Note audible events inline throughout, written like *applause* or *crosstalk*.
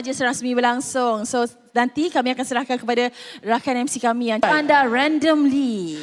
majlis rasmi berlangsung. So nanti kami akan serahkan kepada rakan MC kami yang anda randomly.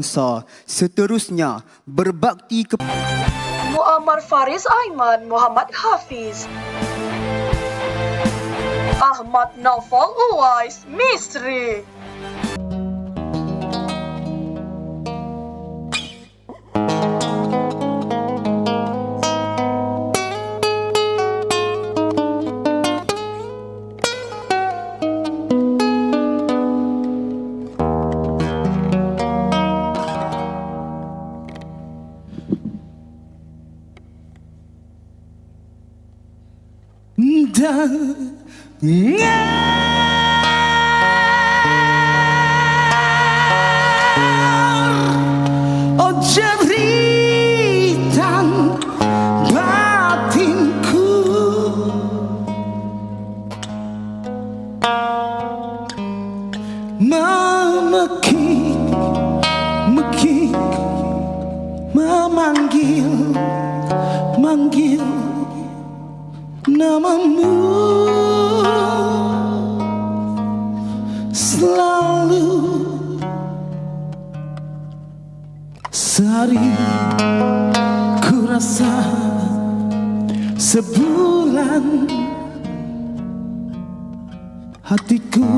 Bangsa. Seterusnya berbakti kepada Muammar Faris Aiman Muhammad Hafiz. Ahmad Naufal Uwais Misri sehari ku rasa sebulan hatiku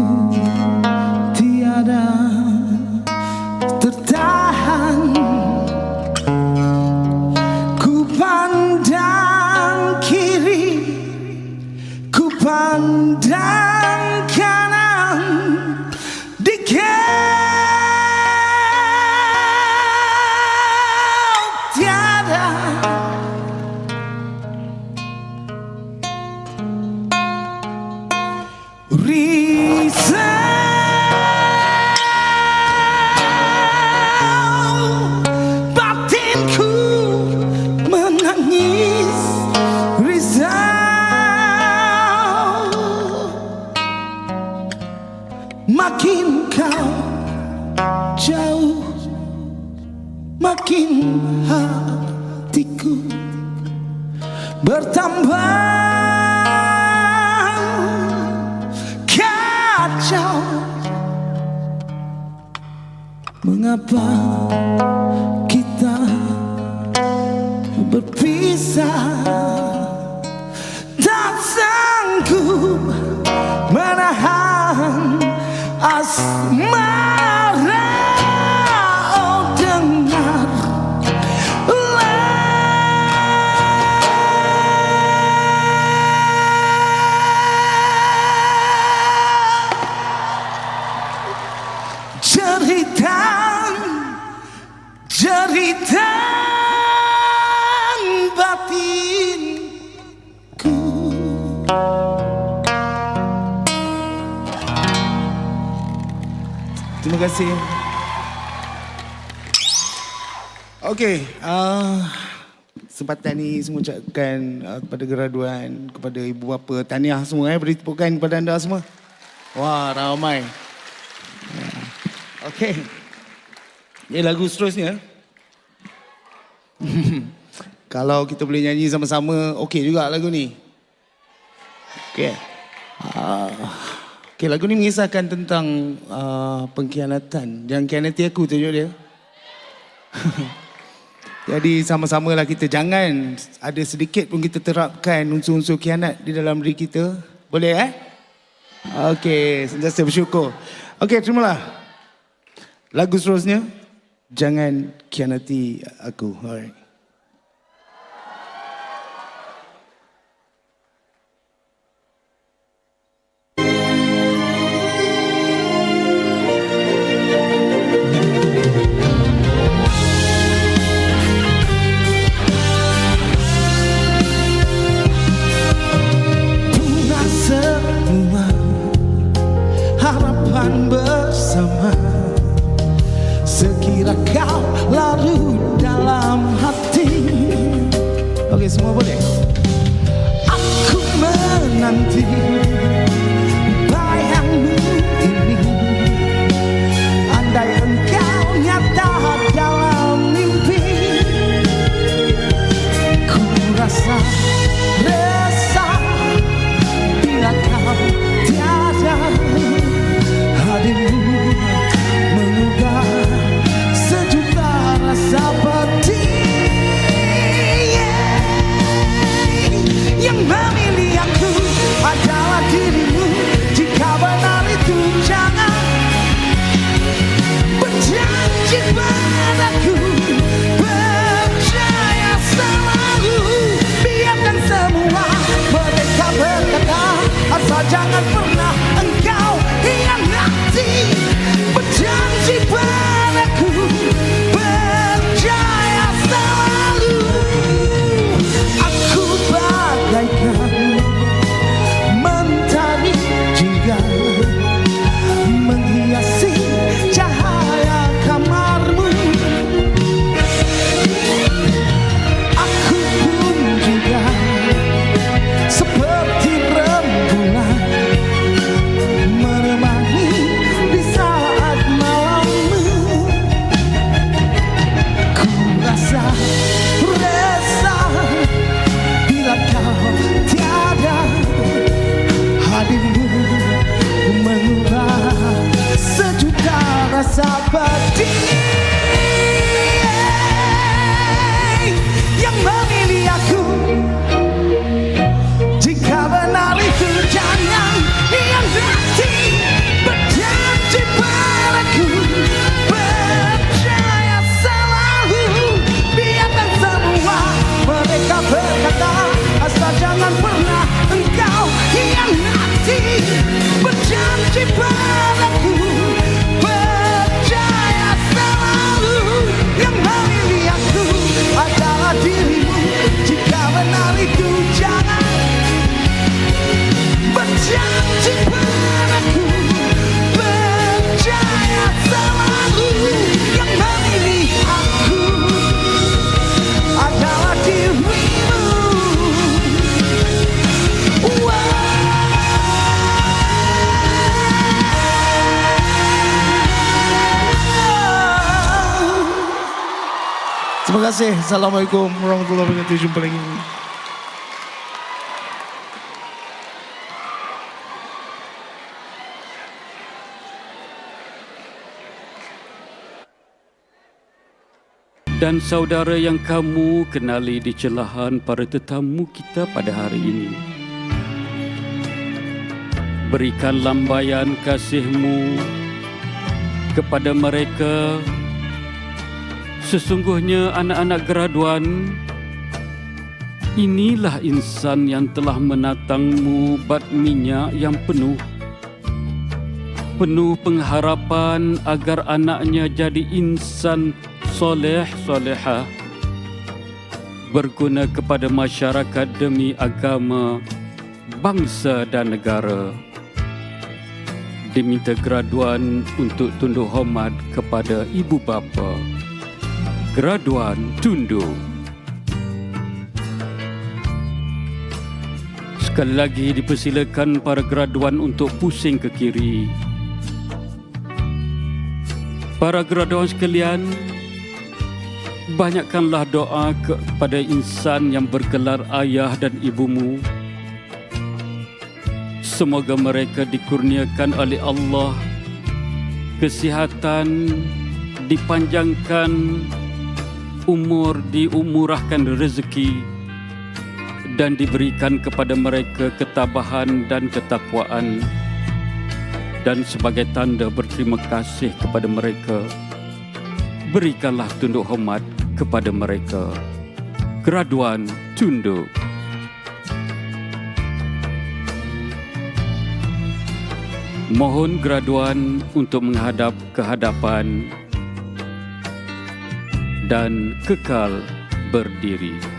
makin kau jauh makin hatiku bertambah. Kacau. Mengapa kita berpisah My terima kasih Okey, uh, sempatan ni semua ucapkan uh, kepada graduan, kepada ibu bapa, tahniah semua eh, beri tepukan kepada anda semua. Wah, ramai. Okey. Ini lagu seterusnya. *laughs* Kalau kita boleh nyanyi sama-sama, okey juga lagu ni. Okey. Uh, okey, lagu ni mengisahkan tentang uh, pengkhianatan. Jangan khianati aku tunjuk dia. *laughs* Jadi sama-samalah kita jangan ada sedikit pun kita terapkan unsur-unsur khianat di dalam diri kita. Boleh eh? Okey, sentiasa bersyukur. Okey, terimalah. Lagu seterusnya, Jangan Kianati Aku. Alright. Kira kau lalu dalam hati. Oke semua boleh? Aku menanti Bayangmu ini. Andai engkau nyata dalam mimpi Ku rasa itu Percaya selalu Yang aku Adalah dirimu Terima kasih. Assalamualaikum warahmatullahi wabarakatuh. Jumpa lagi. Dan saudara yang kamu kenali di celahan para tetamu kita pada hari ini. Berikan lambaian kasihmu kepada mereka. Sesungguhnya anak-anak graduan, inilah insan yang telah menatangmu bat minyak yang penuh penuh pengharapan agar anaknya jadi insan soleh solehah berguna kepada masyarakat demi agama, bangsa dan negara. Diminta graduan untuk tunduk hormat kepada ibu bapa. Graduan tunduk. Sekali lagi dipersilakan para graduan untuk pusing ke kiri. Para graduan sekalian, banyakkanlah doa kepada insan yang bergelar ayah dan ibumu. Semoga mereka dikurniakan oleh Allah kesihatan, dipanjangkan umur, diumurahkan rezeki dan diberikan kepada mereka ketabahan dan ketakwaan dan sebagai tanda berterima kasih kepada mereka berikanlah tunduk hormat kepada mereka graduan tunduk Mohon graduan untuk menghadap ke hadapan dan kekal berdiri.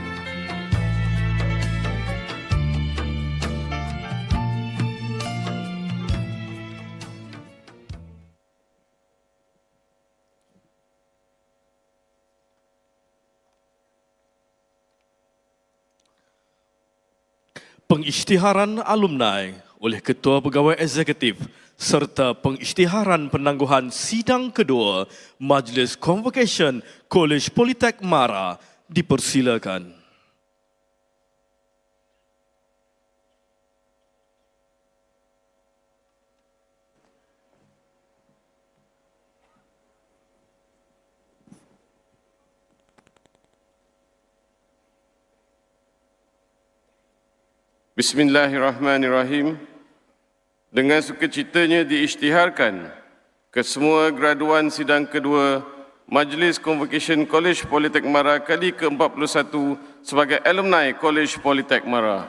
Pengisytiharan alumni oleh Ketua Pegawai Eksekutif serta pengisytiharan penangguhan sidang kedua Majlis Convocation College Politek Mara dipersilakan. Bismillahirrahmanirrahim. Dengan sukacitanya diisytiharkan ke semua graduan sidang kedua Majlis Convocation College Politek Mara kali ke-41 sebagai alumni College Politek Mara.